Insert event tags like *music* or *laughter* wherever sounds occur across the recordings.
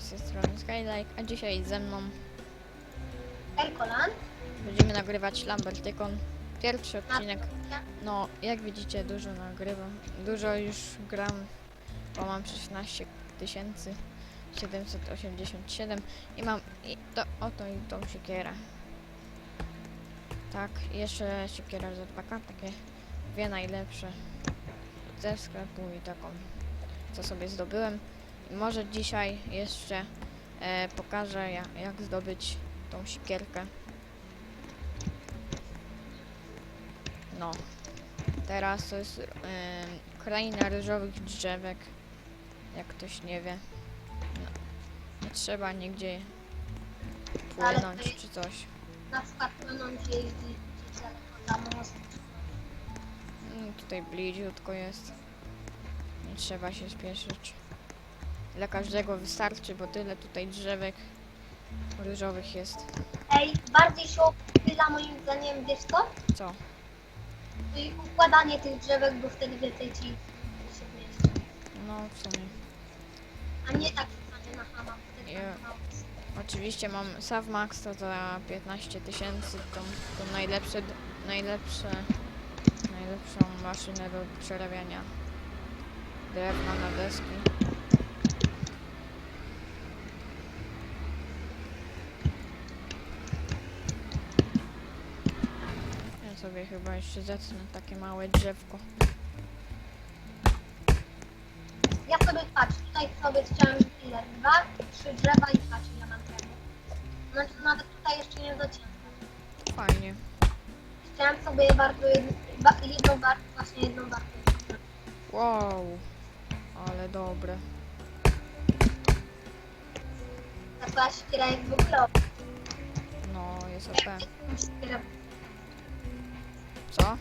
Z tej strony Skylike, a dzisiaj ze mną Elkolan. będziemy nagrywać Lambertykon. Pierwszy odcinek. No, jak widzicie, dużo nagrywam. Dużo już gram, bo mam 16 787 i mam i to, oto i tą siekierę. Tak, jeszcze siekiera z odpaka, takie dwie najlepsze ze sklepu i taką, co sobie zdobyłem. Może dzisiaj jeszcze e, pokażę jak, jak zdobyć tą siekierkę. No. Teraz to jest em, kraina ryżowych drzewek. Jak ktoś nie wie. No. Nie trzeba nigdzie Ale płynąć jest- czy coś. Na przykład płynąć jeździ gdzieś daleko za most. Mm, tutaj bliziutko jest. Nie trzeba się spieszyć. Dla każdego wystarczy, bo tyle tutaj drzewek ryżowych jest. Ej, bardziej się opyla moim zdaniem, wiesz co? Co? I układanie tych drzewek, bo wtedy więcej ci się mieści. No w sumie. A nie tak rzucanie na hama, wtedy Ja- tam mało. Oczywiście mam Savmax to za 15 tysięcy, tą, tą najlepsze, najlepsze, najlepszą maszynę do przerabiania drewna na deski. Ja sobie chyba jeszcze zetnę takie małe drzewko. Ja sobie patrz, tutaj sobie chciałem ile? Dwa, trzy drzewa i patrz ile mam tego. Znaczy nawet tutaj jeszcze nie docięłem. Fajnie. Chciałem sobie bardzo jedno, ba- jedną warstwę, właśnie jedną warstwę. Wow, ale dobre. Ta ściera jest w ogóle No, jest OP. Co?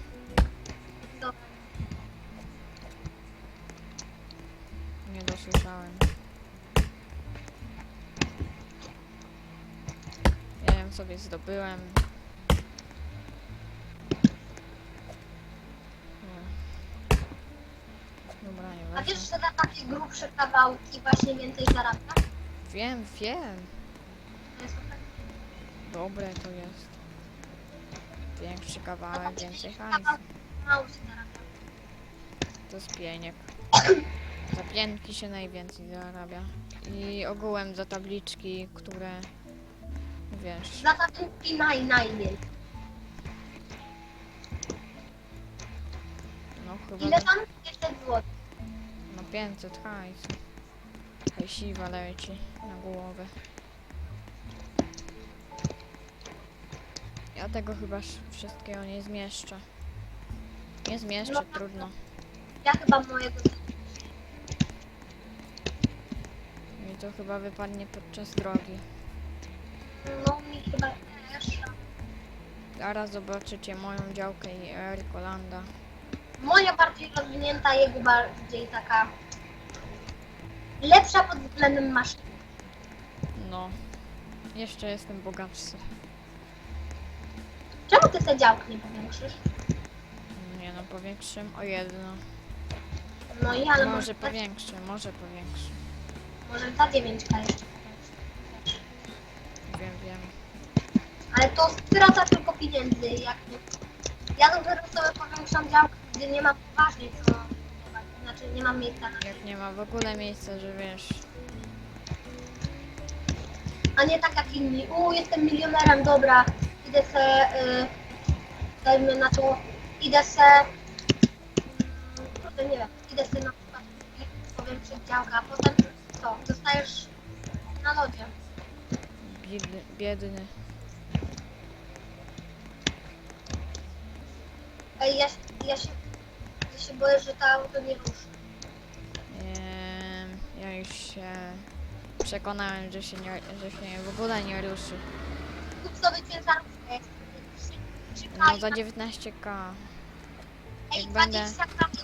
Nie dosłyszałem. Ja ją sobie zdobyłem. Nie. Dobra, A wiesz, że na takie grubsze kawałki właśnie więcej zarabia? Wiem, wiem. To jest. Dobre to jest. Większy kawałek, więcej hajsu. To jest pieniek. Za pienki się najwięcej zarabia. I ogółem za tabliczki, które... Wiesz... Za tabliczki naj, najmniej. No chyba... Ile za- tam? 500 zł. No 500 hajsu. Hajsiwa leci na głowę. Ja tego chyba sz- wszystkiego nie zmieszczę. Nie zmieszczę, No. trudno. Ja chyba mojego I to chyba wypadnie podczas drogi. no mi chyba też. Zaraz zobaczycie moją działkę i Erikolanda. Moja bardziej rozwinięta, jego bardziej taka lepsza pod względem maszyn. No. Jeszcze jestem bogatszy. Ty te działki nie powiększysz? Nie no, powiększym o jedno. No i ale Może może, powiększy, może powiększy. może 9 jeszcze powiększysz. Wiem, wiem. Ale to strata tylko pieniędzy. Jak nie... Ja dopiero sobie powiększam działkę, gdy nie mam poważnie co budować. Znaczy nie mam miejsca na Jak nie ma w ogóle miejsca, że wiesz... A nie tak jak inni. U, jestem milionerem, dobra. Idę se, y, dajmy na to, idę se, kurde, nie wiem, idę se na przykład i powiększyć działkę, a potem co? Zostajesz na lodzie. Biedny. biedny. Ej, ja, się- ja się, ja się boję, że to auto nie ruszy. Em, ja już się przekonałem, że się, nie, że się w ogóle nie ruszy. Kup sobie ciężarówkę. No za ma- 19k. Ej, jak będę- 20 kali,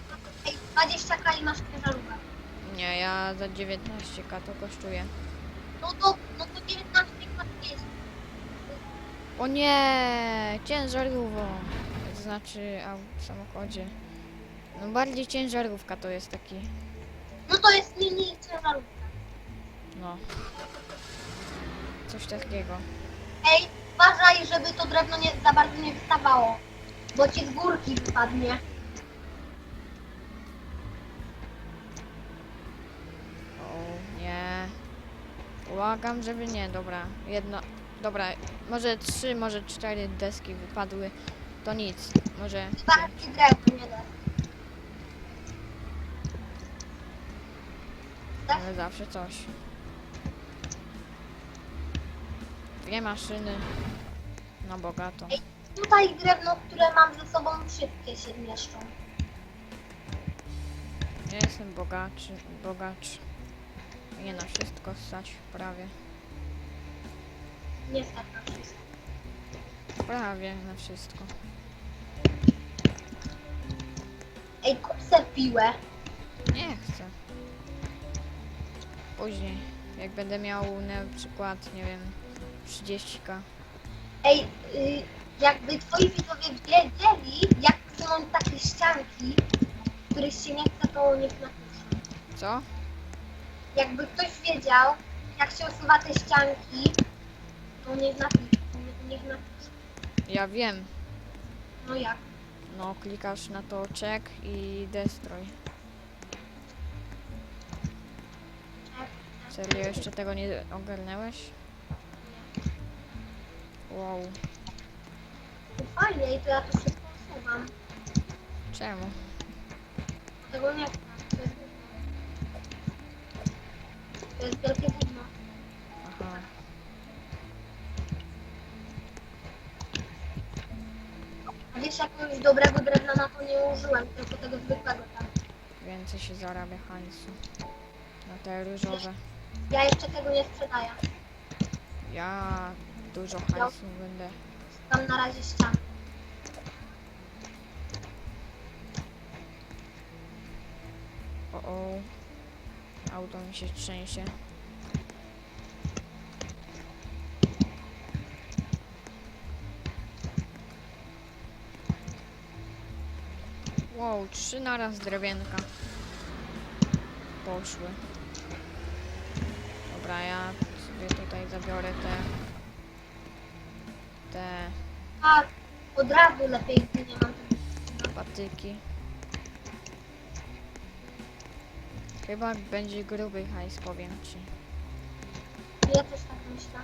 ej, 20 kali masz ciężarówkę. Nie, ja za 19k to kosztuje. No to, no to 19 kali jest. O nie! Ciężarówką. To znaczy a w samochodzie. No bardziej ciężarówka to jest taki. No to jest mini ciężarówka. No. Coś takiego. Ej, uważaj, żeby to drewno nie, za bardzo nie wystawało, bo ci z górki wypadnie. O nie. Błagam, żeby nie, dobra. Jedno. Dobra, może trzy, może cztery deski wypadły. To nic. Może. Ci drewno nie da. Tak? Ale zawsze coś. Dwie maszyny. Na bogato. Ej, tutaj drewno, które mam ze sobą, wszystkie się mieszczą. Ja jestem bogaczy, bogacz. Nie na wszystko stać, prawie. Nie stać na wszystko. Prawie na wszystko. Ej, kup se piłę. Nie chcę. Później, jak będę miał na przykład, nie wiem, 30k. Ej, y, jakby twoi widzowie wiedzieli, jak usunąć takie ścianki, których się nie chce, to niech napisze. Co? Jakby ktoś wiedział, jak się usuwa te ścianki, to niech napisze. Niech, niech napisze. Ja wiem. No jak? No, klikasz na to check i destroy. Serio, jeszcze tego nie ogarnęłeś? Wow. Fajnie i to ja to wszystko usuwam. Czemu? Tego nie chcę. To jest gówno. To jest wielkie gówno. Aha. A wiesz, jakiegoś dobrego drewna na to nie użyłem, tylko tego zwykłego tam. Więcej się zarabia hajsu. Na te różowe. Ja jeszcze tego nie sprzedaję. Ja dużo hajsu będę. Tam na razie ścian. O, o. Auto mi się trzęsie. Wow, trzy naraz drewienka. Poszły. Dobra, ja sobie tutaj zabiorę te... Te A od razu lepiej, gdy nie mam tego. patyki. Chyba będzie gruby hajs, powiem ci. Ja też tak myślę.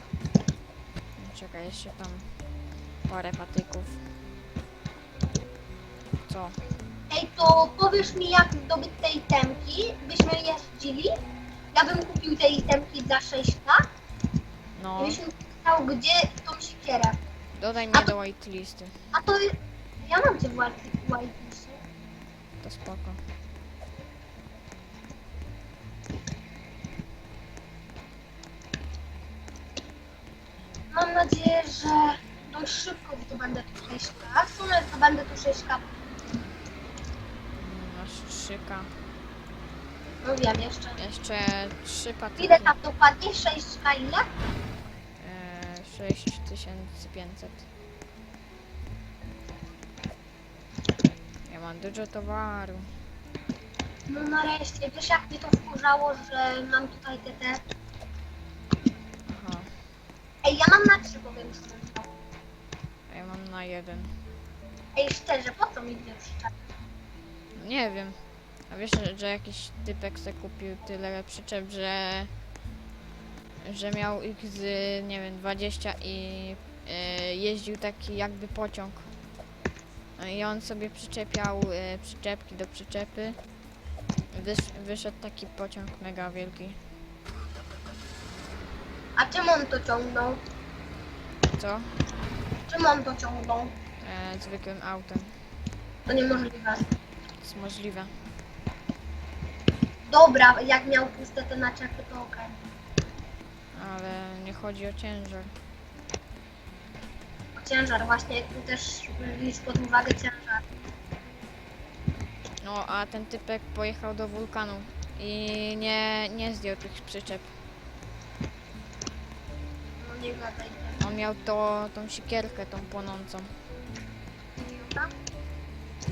Czekaj, jeszcze tam parę patyków. Co? Ej, to powiesz mi, jak zdobyć te itemki, byśmy jeździli? Ja bym kupił te itemki za 6k No, i byśmy pisał, gdzie tą siekierę. Dodaj A mnie to- do whitelisty. A to ja mam cię w white- whitelistie. To spoko. Mam nadzieję, że dość szybko zdobędę tu 6k. W sumie zdobędę tu 6k. Mm, Masz trzyka. No wiem jeszcze. Jeszcze trzy patyki. Ile tam dokładnie? 6k ile? E, 6500. Ja mam dużo towaru. No nareszcie. Wiesz jak mnie to wkurzało, że mam tutaj te te... Aha, Ej, ja mam na 3 powiem szczerze. a ja mam na jeden. Ej, szczerze, po co mi dwie przyczepy? Nie wiem. A wiesz, że- że jakiś typek se kupił tyle przyczep, że że miał ich z, nie wiem, 20 i e, jeździł taki jakby pociąg. No I on sobie przyczepiał e, przyczepki do przyczepy. Wysz, wyszedł taki pociąg mega wielki. A czym on to ciągnął? Co? Czym on to ciągnął? E, zwykłym autem. To niemożliwe. To jest możliwe. Dobra, jak miał puste te naczepy. Ale nie chodzi o ciężar. O Ciężar, właśnie tu też licz pod uwagę ciężar. No, a ten typek pojechał do wulkanu i nie, nie zdjął tych przyczep. No nie gadaj. On miał to, tą siekierkę, tą płonącą.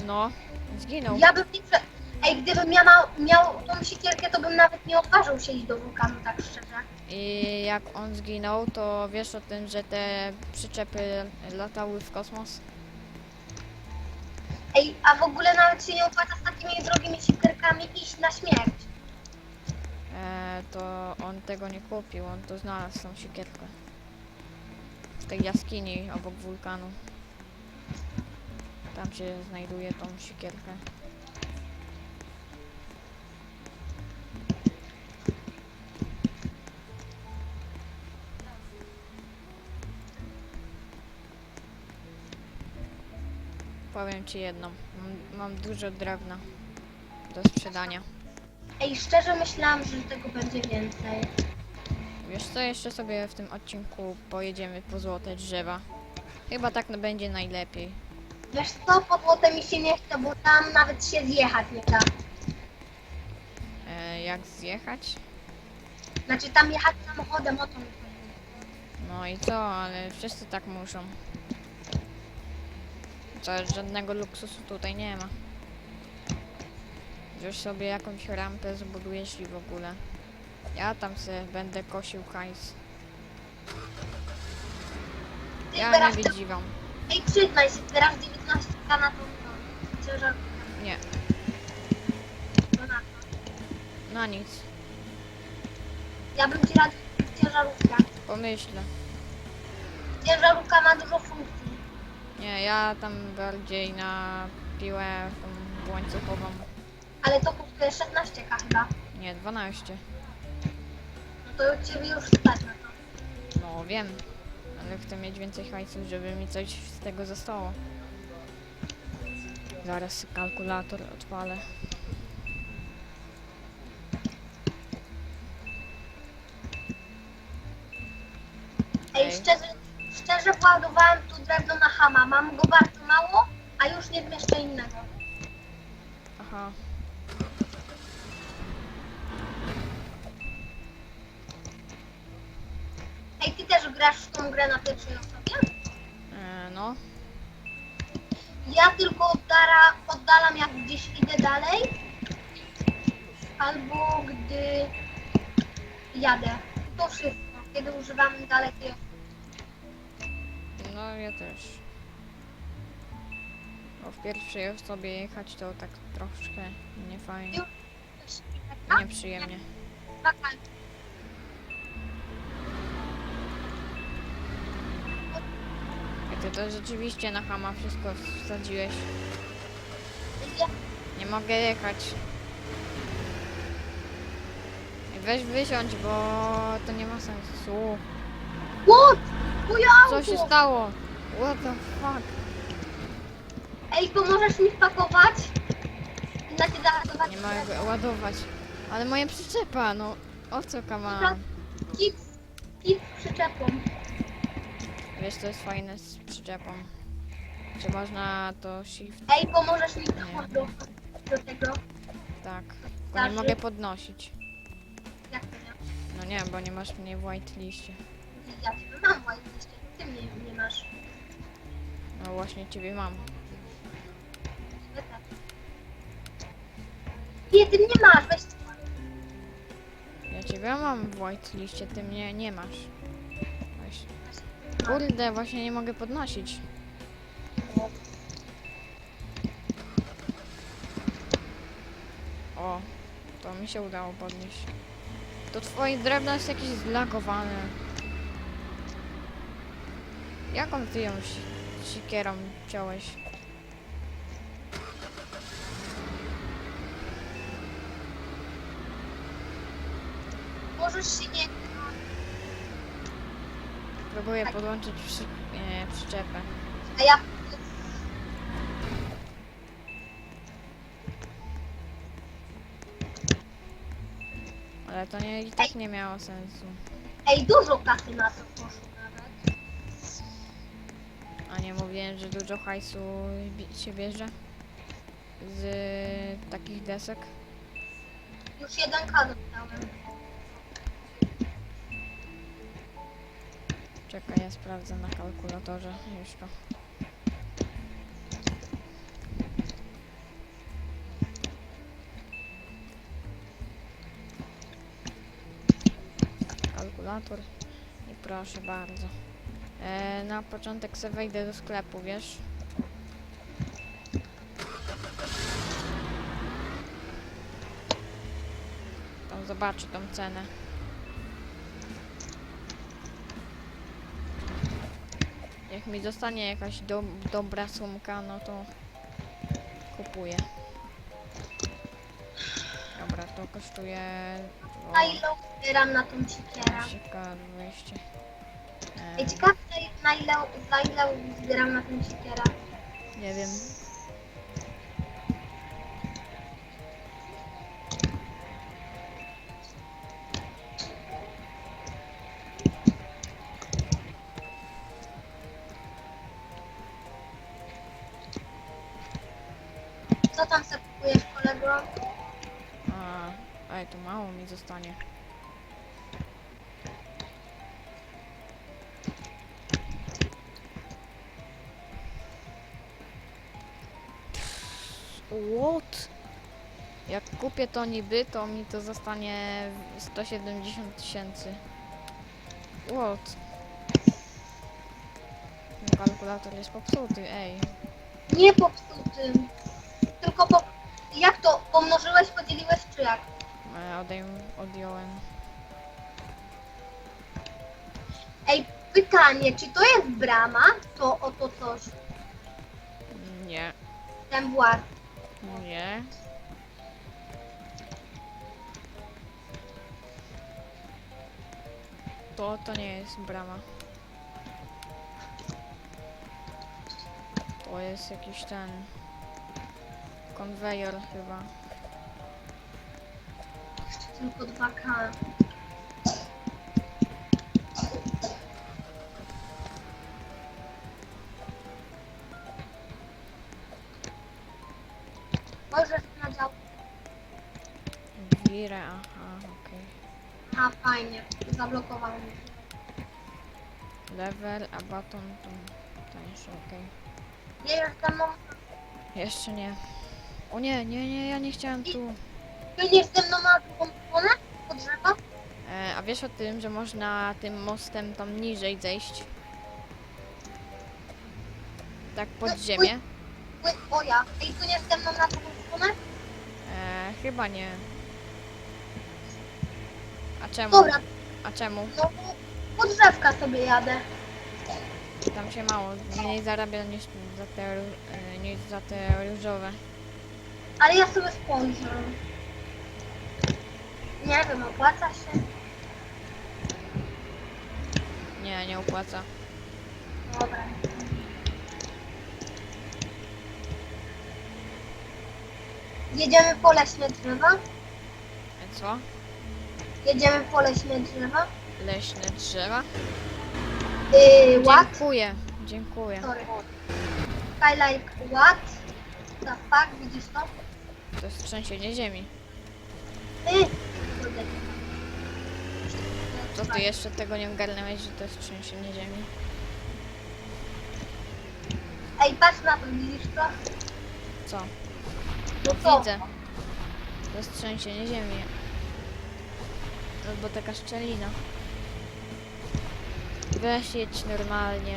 No, zginął. Ja bym nie prze... Ej, gdybym ja miał, miał tą siekierkę, to bym nawet nie odważył się iść do wulkanu, tak szczerze. I jak on zginął, to wiesz o tym, że te przyczepy latały w kosmos? Ej, a w ogóle nawet się nie opłaca z takimi drogimi siekierkami iść na śmierć. E, to on tego nie kupił, on to znalazł tą siekierkę. W tej jaskini obok wulkanu. Tam się znajduje tą siekierkę. Powiem ci jedną. Mam, mam dużo drewna do sprzedania. Ej, szczerze myślałam, że tego będzie więcej. Wiesz co, jeszcze sobie w tym odcinku pojedziemy po złote drzewa. Chyba tak no będzie najlepiej. Wiesz co, po złote mi się nie chce, bo tam nawet się zjechać nie da. E, jak zjechać? Znaczy tam jechać samochodem, o to mi chodzi. No i co, ale wszyscy tak muszą. Co, żadnego luksusu tutaj nie ma. Już sobie jakąś rampę zbudujesz i w ogóle. Ja tam se będę kosił hajs. Ja nie widziwam. Ej, przyznaj się, teraz 19 na tą. Nie, No na to. na nic. Ja bym ci radził ciężarówkę. Pomyślę. Ciężarówka ma dużo funkcji. Nie, ja tam bardziej na piłę tą łańcuchową. Ale to kosztuje 16k chyba. Nie, 12. No to ciebie już stać na to. No wiem, ale chcę mieć więcej hajsu, żeby mi coś z tego zostało. Zaraz kalkulator odpalę. Ej, Ej. szczerze, władowałem tu drewno na hama. Mam go bardzo mało, a już nie zmieszczę innego. Aha. Ej, ty też grasz w tą grę na pierwszej osobie? E, no, Ja tylko oddara, oddalam jak gdzieś idę dalej. Albo gdy jadę. To wszystko, kiedy używam dalekiej no ja też. Bo w pierwszej osobie jechać to tak troszkę niefajnie, nieprzyjemnie. Ty to rzeczywiście na hama wszystko wsadziłeś. Nie mogę jechać. Weź wysiądź, bo to nie ma sensu. What? Moje auto! Co się stało? What the fuck? Ej, pomożesz mi wpakować? Cię załadować. Nie mogę ładować. Ale moja przyczepa, no o co kama? Kit, kit z przyczepą. Wiesz, to jest fajne z przyczepą. Czy można to shift? Ej, pomożesz mi doładować do tego. Tak. Bo nie Starszy. mogę podnosić. Jak to nie? No nie, bo nie masz mnie w white liście. Ja ciebie mam jeszcze, ty mnie nie masz. No właśnie ciebie mam. Ciebie też. Nie, ty mnie masz, weź Ja ciebie mam w white liście, ty mnie nie masz. Weź. weź. Kurde, właśnie nie mogę podnosić. O, to mi się udało podnieść. To twoje drewno jest jakieś zlagowane. Jaką ty ją si- sikierą ciąłeś? Możesz się nie... Próbuję podłączyć przy, e, przyczepę. A ja... Ale to nie, i tak nie miało sensu. Ej, dużo kasy na to poszło nie mówiłem, że dużo hajsu się bierze z takich desek. Już jeden kadr dałem. Czekaj, ja sprawdzę na kalkulatorze już to. Kalkulator i proszę bardzo. E, na początek sobie wejdę do sklepu, wiesz? Tam zobaczę tą cenę. Jak mi zostanie jakaś do, dobra sumka, no to kupuję. Dobra, to kosztuje... A ile zbieram na tą siekierę? Ciekawe wejście. E, Ej, ciekawe na ile, za ile zbieram na tą siekierę. nie wiem. Co tam sobie kupujesz kolego? A, ej, tu mało mi zostanie. What? Jak kupię to niby, to mi to zostanie 170 tysięcy. What? Mój kalkulator jest popsuty, ej. Nie popsutym. Tylko po... Jak to? Pomnożyłeś, podzieliłeś czy jak? E, odejm- odjąłem. Ej, pytanie, czy to jest brama? To oto coś. Nie, Ten włas. Nie. To, to nie jest brama. To jest jakiś ten konwejor chyba. Tylko 2K. Możesz A baton to tańszy, okej. Nie już ze mną, Jeszcze nie. O nie, nie, nie, ja nie chciałem tu. będziesz ze mną na drugą stronę? Po drzewa? E, a wiesz o tym, że można tym mostem tam niżej zejść? Tak pod No, ziemię? Ły, o ja. Ej, płyniesz ze mną na drugą stronę? E, chyba nie. A czemu? Dobra, A czemu? no po drzewka sobie jadę. Tam się mało, mniej zarabia niż za te, ró- e, niż za te różowe. Ale ja sobie spojrzę. Nie wiem, opłaca się? Nie, nie opłaca. Dobra. Jedziemy po leśne drzewa? Co? Jedziemy po leśne drzewa? Leśne drzewa? Yy, what? Dziękuję, dziękuję. Sorry. Skylight what? The fuck, widzisz to? To jest trzęsienie ziemi. Kurde. Co ty jeszcze tego nie ogarnąłeś, że to jest trzęsienie ziemi? Ej, patrz na to, widzisz to? Co? No co? Widzę. To jest trzęsienie ziemi. Albo taka szczelina. Weź jedź normalnie.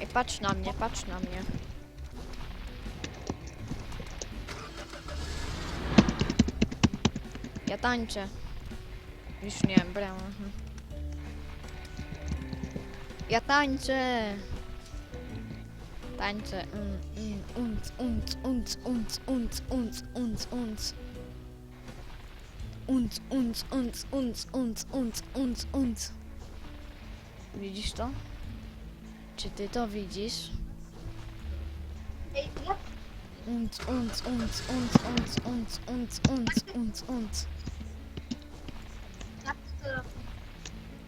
Ej, patrz na mnie, patrz na mnie. Ja tańczę. Już nie, brałem. mhm. Ja tańczę. Tańczę. Mm, mm, unc, unc, unc, unc, unc, unc, unc, unc. Unc, unc, unc, unc, unc, unc, unc, unc. Widzisz to? Czy ty to widzisz? Ej, jak Unc, unc, unc, unc, unc, unc, unc, unc, unc, unc. jak to robisz?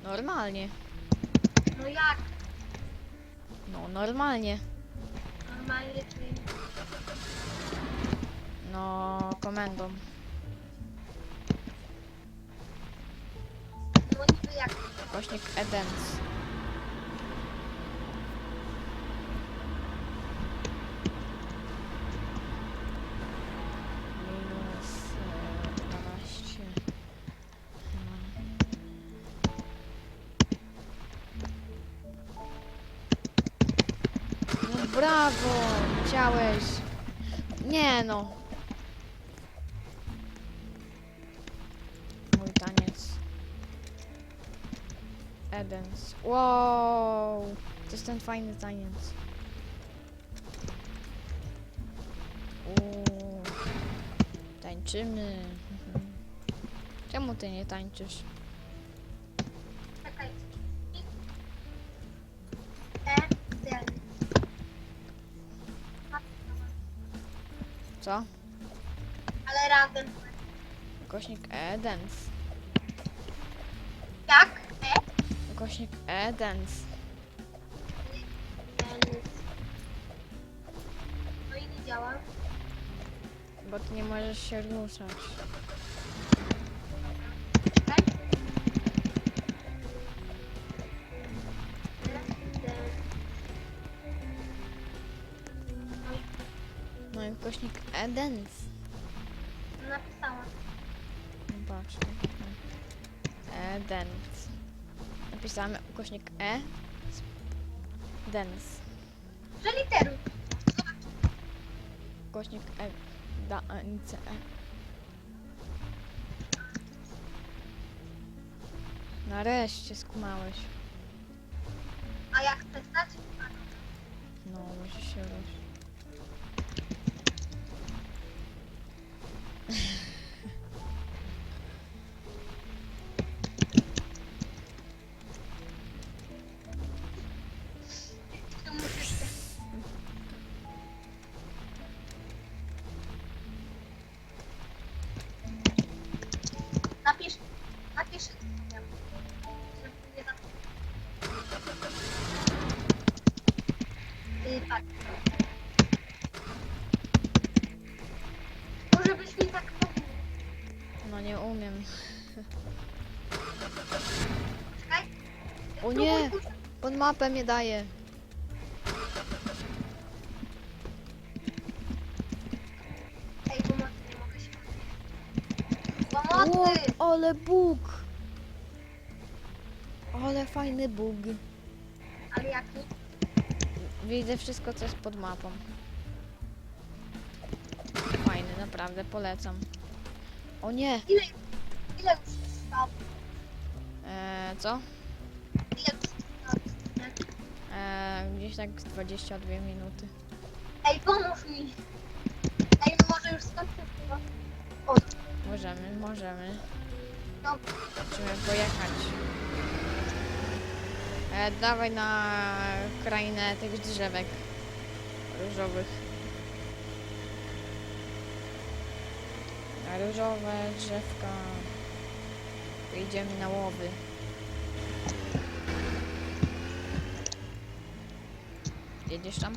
Normalnie. No jak? No, normalnie. Normalnie, czyli... No, komendą. No niby jak? Głośnik Edens. No! Mój taniec. Edens. Wow! To jest ten fajny taniec. Uuu. Tańczymy. Mhm. Czemu ty nie tańczysz? Co? Ale razem. Kośnik Edens. Jak? E? Kośnik Edens. N. No i nie działa. Bo ty nie możesz się ruszać. Edens. napisałam. No patrz. Edens. Napisamy ukośnik E. Dens. Że literu. Ukośnik E. Da, e, nic, E. Nareszcie skumałeś. A jak chcesz dać? No, musisz się ruszyć. Może byś mi tak mówił. No nie umiem. Czekaj. O nie! Pod mapę mnie daje. Ej, pomocy, nie mogę się. Pomocy! ale bóg! Ale fajny bóg. Ale jaki? Widzę wszystko, co jest pod mapą. Naprawdę, polecam. O nie! Ile, ile już? Eee, co? Ile już? Eee, gdzieś tak z 22 minuty. Ej, pomóż mi! Ej, może już skończę chyba. O, Możemy, możemy. no, Musimy pojechać. E, dawaj na krainę tych drzewek różowych. Różowe drzewka. Idziemy na łowy. Jedziesz tam?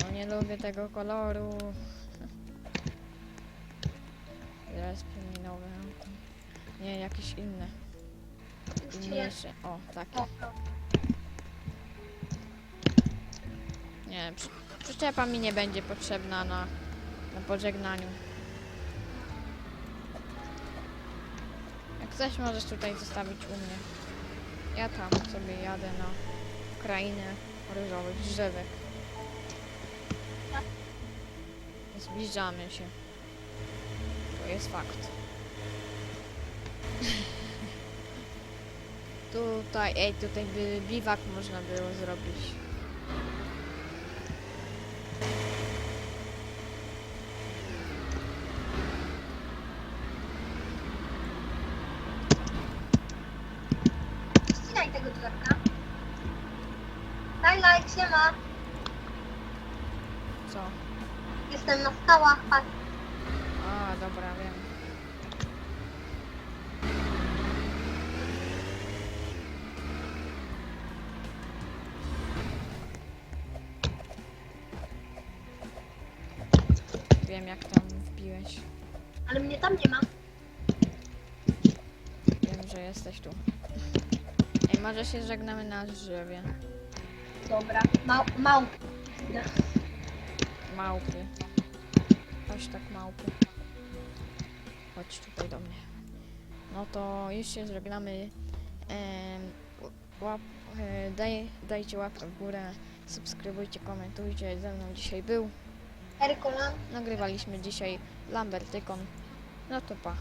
No nie lubię tego koloru. Teraz nowe. Nie, jakieś inne. Inniejsze. O, takie. Nie, przy, przyczepa mi nie będzie potrzebna na, na pożegnaniu. Jak chcesz, możesz tutaj zostawić u mnie. Ja tam sobie jadę na krainę ryżowych drzewek. Zbliżamy się. To jest fakt. *laughs* tutaj, ej, tutaj by biwak można było zrobić. Ścinaj tego drzewka. Daj like, siema. Co? Jestem na skałach, patrz. A, dobra, wiem. Wiem, jak tam wbiłeś. Ale mnie tam nie ma. Wiem, że jesteś tu. Ej, może się żegnamy na drzewie. Dobra, mał, mał. Małpy. Hashtag małpy. Chodź tutaj do mnie. no to już się żegnamy. Em, łap, e, daj, dajcie łapkę w górę, subskrybujcie, komentujcie. Ze mną dzisiaj był. Erykolan. Nagrywaliśmy dzisiaj Lambertykon. No to pa.